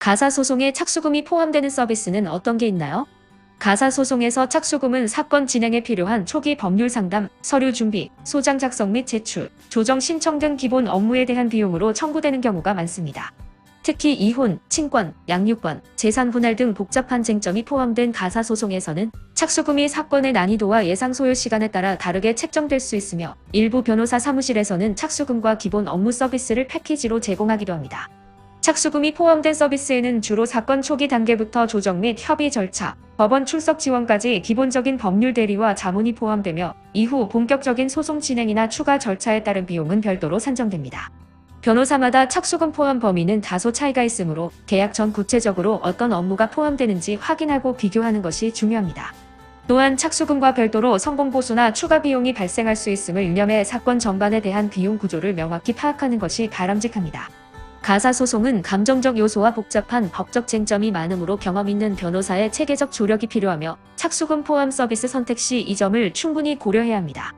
가사 소송에 착수금이 포함되는 서비스는 어떤 게 있나요? 가사 소송에서 착수금은 사건 진행에 필요한 초기 법률 상담, 서류 준비, 소장 작성 및 제출, 조정 신청 등 기본 업무에 대한 비용으로 청구되는 경우가 많습니다. 특히 이혼, 친권, 양육권, 재산 분할 등 복잡한 쟁점이 포함된 가사 소송에서는 착수금이 사건의 난이도와 예상 소요 시간에 따라 다르게 책정될 수 있으며 일부 변호사 사무실에서는 착수금과 기본 업무 서비스를 패키지로 제공하기도 합니다. 착수금이 포함된 서비스에는 주로 사건 초기 단계부터 조정 및 협의 절차, 법원 출석 지원까지 기본적인 법률 대리와 자문이 포함되며 이후 본격적인 소송 진행이나 추가 절차에 따른 비용은 별도로 산정됩니다. 변호사마다 착수금 포함 범위는 다소 차이가 있으므로 계약 전 구체적으로 어떤 업무가 포함되는지 확인하고 비교하는 것이 중요합니다. 또한 착수금과 별도로 성공보수나 추가 비용이 발생할 수 있음을 유념해 사건 전반에 대한 비용 구조를 명확히 파악하는 것이 바람직합니다. 가사 소송은 감정적 요소와 복잡한 법적 쟁점이 많으므로 경험 있는 변호사의 체계적 조력이 필요하며 착수금 포함 서비스 선택 시 이 점을 충분히 고려해야 합니다.